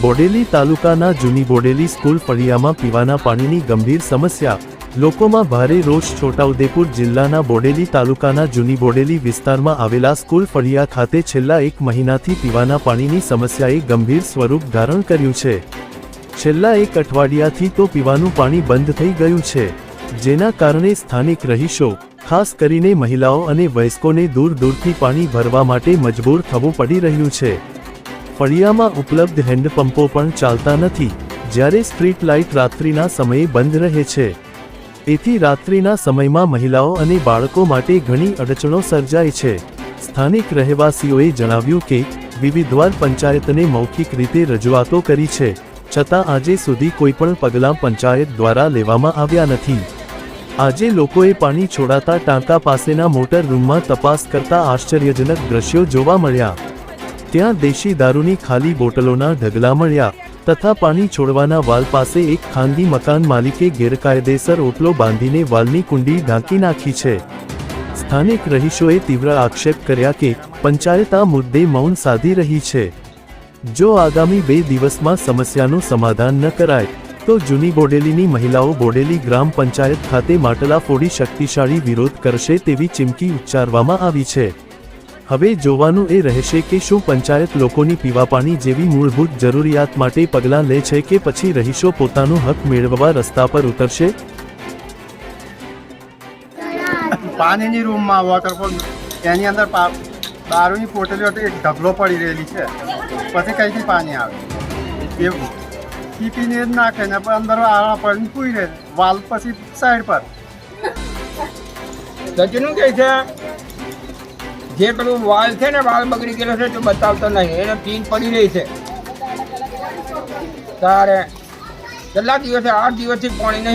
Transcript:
બોડેલી તાલુકાના જૂની બોડેલી સ્કૂલ ફળિયામાં પીવાના પાણીની ગંભીર સમસ્યા. લોકોમાં ભારે રોષ છોટાઉદેપુર જિલ્લાના બોડેલી તાલુકાના જૂની બોડેલી વિસ્તારમાં આવેલા સ્કૂલ ફળિયા ખાતે છેલ્લા એક મહિનાથી પીવાના પાણીની સમસ્યાએ ગંભીર સ્વરૂપ ધારણ કર્યું છે. છેલ્લા એક અઠવાડિયાથી તો પીવાનું પાણી બંધ થઈ ગયું છે. જેના કારણે સ્થાનિક રહીશો, ખાસ કરીને મહિલાઓ અને વયસ્કોને દૂર દૂરથી પાણી ભરવા માટે મજબૂર થવું પડી રહ્યું છે. ફળિયામાં ઉપલબ્ધ હેન્ડપંપો પણ ચાલતા નથી, જ્યારે સ્ટ્રીટ લાઇટ રાત્રિના સમયે બંધ રહે છે. એથી રાત્રિના સમયમાં મહિલાઓ અને બાળકો માટે ઘણી અડચણો સર્જાય છે. સ્થાનિક રહેવાસીઓએ જણાવ્યું કે, વિવિધવાર પંચાયતને મૌખિક રીતે રજૂઆતો કરી છે, છતાં આજે સુધી કોઈપણ પગલાં પંચાયત દ્વારા લેવામાં આવ્યા નથી. આજે લોકોએ પાણી છોડાતા ટાંકા પાસેના મોટર રૂમમાં તપાસ કરતા આશ્ચર્યજનક દ્રશ્યો જોવા મળ્યા. ત્યાં દેશી દારૂની ખાલી બોટલોના ઢગલા મળ્યા તથા પાણી છોડવાના વાલ પાસે એક ખાનગી મકાન માલિકે ગેરકાયદેસર ઓટલો બાંધીને વાલની કુંડી ઢાંકી નાખી છે. સ્થાનિક રહીશોએ તીવ્ર આક્ષેપ કર્યા કે પંચાયત આ મુદ્દે મૌન સાધી રહી છે. જો આગામી બે દિવસમાં સમસ્યાનું સમાધાન ન કરાય, તો જૂની બોડેલીની મહિલાઓ બોડેલી ગ્રામ પંચાયત ખાતે માટલા ફોડી શક્તિશાળી વિરોધ કરશે તેવી ચીમકી ઉચ્ચારવામાં આવી છે. હવે જોવાનું એ રહેશે કે શું પંચાયત લોકોની પીવા પાણી જેવી મૂળભૂત જરૂરિયાત માટે પગલાં લે છે કે પછી રહીશો પોતાનો હક મેળવવા રસ્તા પર ઉતરશે? પાણીની રૂમમાં વોટરફોલ એની અંદર પા દારૂની પોટલીઓ એક ઢગલો પડી રહેલી છે. પછી કઈથી પાણી આવે? એવું પીપીને જ નાખે ને પણ અંદર આવા પડીને પૂરી રહે. વાલ પછી સાઈડ પર. સચિનું કહે છે? જે પેલું વાલ છે ને વાલ બગડી ગયેલો છે, તો બતાવતો નહીં. એને પીન પડી રહી છે. તારે કેટલા દિવસે? આઠ દિવસથી પાણી નહીં